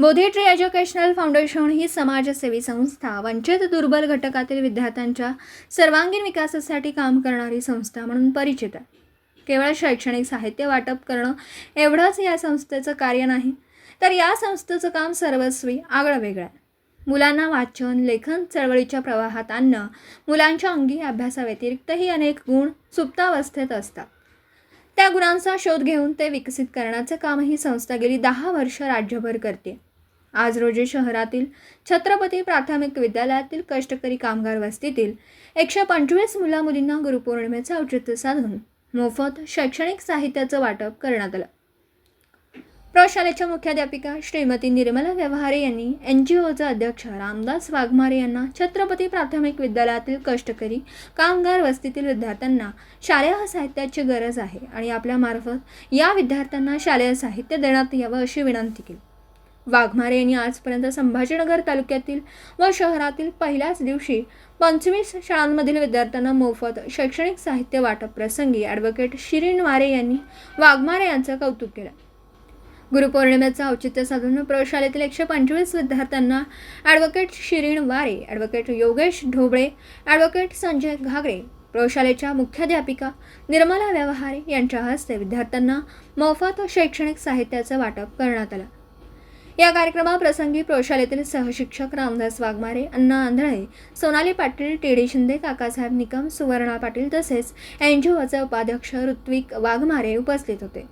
Bodhi tree educational foundation ही समाजसेवी संस्था वंचित दुर्बल घटकातील विद्यार्थ्यांच्या सर्वांगीण विकासासाठी काम करणारी संस्था म्हणून परिचित आहे. केवळ शैक्षणिक साहित्य वाटप करणं एवढंच या संस्थेचं कार्य नाही तर या संस्थेचं काम सर्वस्वी आगळं वेगळं आहे. मुलांना वाचन लेखन चळवळीच्या प्रवाहात आणणं मुलांच्या अंगी अभ्यासाव्यतिरिक्तही अनेक गुण सुप्तावस्थेत असतात. त्या गुणांचा शोध घेऊन ते विकसित करण्याचं काम ही संस्था गेली दहा वर्ष राज्यभर करते. आज रोजी शहरातील छत्रपती प्राथमिक विद्यालयातील कष्टकरी कामगार वस्तीतील एकशे पंचवीस मुला मुलींना गुरुपौर्णिमेचं औचित्य साधून मोफत शैक्षणिक साहित्याचं वाटप करण्यात आलं. प्रशालेच्या मुख्याध्यापिका श्रीमती निर्मला व्यवहारे यांनी एन जी ओचे अध्यक्ष रामदास वाघमारे यांना छत्रपती प्राथमिक विद्यालयातील कष्टकरी कामगार वस्तीतील विद्यार्थ्यांना शालेय साहित्याची गरज आहे आणि आपल्यामार्फत या विद्यार्थ्यांना शालेय साहित्य देण्यात यावं अशी विनंती केली. वाघमारे यांनी आजपर्यंत संभाजीनगर तालुक्यातील व शहरातील पहिल्याच दिवशी पंचवीस शाळांमधील विद्यार्थ्यांना मोफत शैक्षणिक साहित्य वाटप प्रसंगी ॲडव्होकेट शिरीन वारे यांनी वाघमारे यांचं कौतुक केलं. गुरुपौर्णिमेचं औचित्य साधून प्रयोगशाळेतील एकशे पंचवीस विद्यार्थ्यांना advocate Shirin Ware advocate Yogesh Dhoble advocate Sanjay Ghagare प्रयोगशाळेच्या मुख्याध्यापिका निर्मला व्यवहारे यांच्या हस्ते विद्यार्थ्यांना मोफत शैक्षणिक साहित्याचं वाटप करण्यात आलं. या कार्यक्रमाप्रसंगी प्रौशालेतील सहशिक्षक रामदास वाघमारे अण्णा आंधळे सोनाली पाटील टी डी शिंदे काकासाहेब निकम सुवर्णा पाटील तसेच एन जी ओचे उपाध्यक्ष ऋत्विक वाघमारे उपस्थित होते.